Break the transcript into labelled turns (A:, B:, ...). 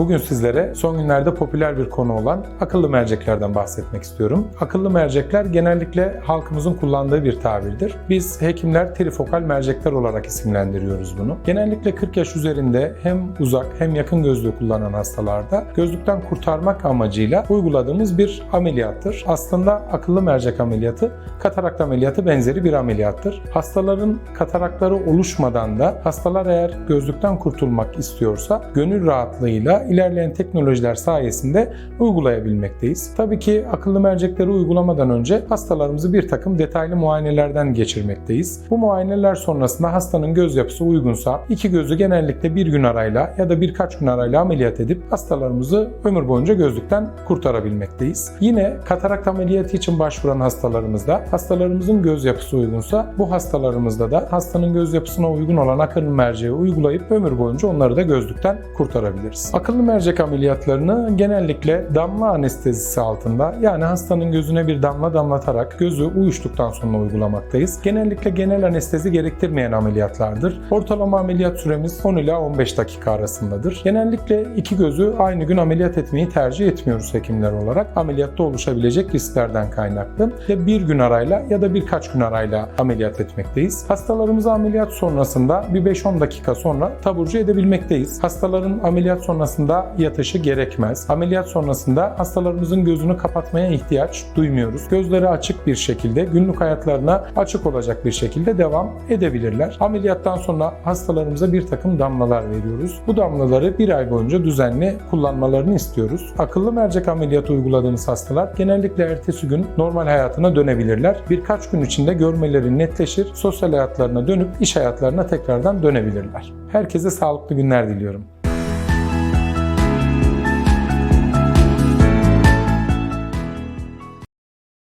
A: Bugün sizlere son günlerde popüler bir konu olan akıllı merceklerden bahsetmek istiyorum. Akıllı mercekler genellikle halkımızın kullandığı bir tabirdir. Biz hekimler trifokal mercekler olarak isimlendiriyoruz bunu. Genellikle 40 yaş üzerinde hem uzak hem yakın gözlüğü kullanan hastalarda gözlükten kurtarmak amacıyla uyguladığımız bir ameliyattır. Aslında akıllı mercek ameliyatı katarakt ameliyatı benzeri bir ameliyattır. Hastaların katarakları oluşmadan da hastalar eğer gözlükten kurtulmak istiyorsa gönül rahatlığıyla ilerleyen teknolojiler sayesinde uygulayabilmekteyiz. Tabii ki akıllı mercekleri uygulamadan önce hastalarımızı bir takım detaylı muayenelerden geçirmekteyiz. Bu muayeneler sonrasında hastanın göz yapısı uygunsa iki gözü genellikle bir gün arayla ya da birkaç gün arayla ameliyat edip hastalarımızı ömür boyunca gözlükten kurtarabilmekteyiz. Yine katarakt ameliyatı için başvuran hastalarımızda hastalarımızın göz yapısı uygunsa bu hastalarımızda da hastanın göz yapısına uygun olan akıllı merceği uygulayıp ömür boyunca onları da gözlükten kurtarabiliriz. Akıllı mercek ameliyatlarını genellikle damla anestezisi altında yani hastanın gözüne bir damla damlatarak gözü uyuştuktan sonra uygulamaktayız. Genellikle genel anestezi gerektirmeyen ameliyatlardır. Ortalama ameliyat süremiz 10 ila 15 dakika arasındadır. Genellikle iki gözü aynı gün ameliyat etmeyi tercih etmiyoruz hekimler olarak. Ameliyatta oluşabilecek risklerden kaynaklı. Ya bir gün arayla ya da birkaç gün arayla ameliyat etmekteyiz. Hastalarımızı ameliyat sonrasında bir 5-10 dakika sonra taburcu edebilmekteyiz. Hastaların ameliyat sonrasında yatışı gerekmez. Ameliyat sonrasında hastalarımızın gözünü kapatmaya ihtiyaç duymuyoruz. Gözleri açık bir şekilde günlük hayatlarına açık olacak bir şekilde devam edebilirler. Ameliyattan sonra hastalarımıza bir takım damlalar veriyoruz. Bu damlaları bir ay boyunca düzenli kullanmalarını istiyoruz. Akıllı mercek ameliyatı uyguladığımız hastalar genellikle ertesi gün normal hayatına dönebilirler. Birkaç gün içinde görmeleri netleşir, sosyal hayatlarına dönüp iş hayatlarına tekrardan dönebilirler. Herkese sağlıklı günler diliyorum.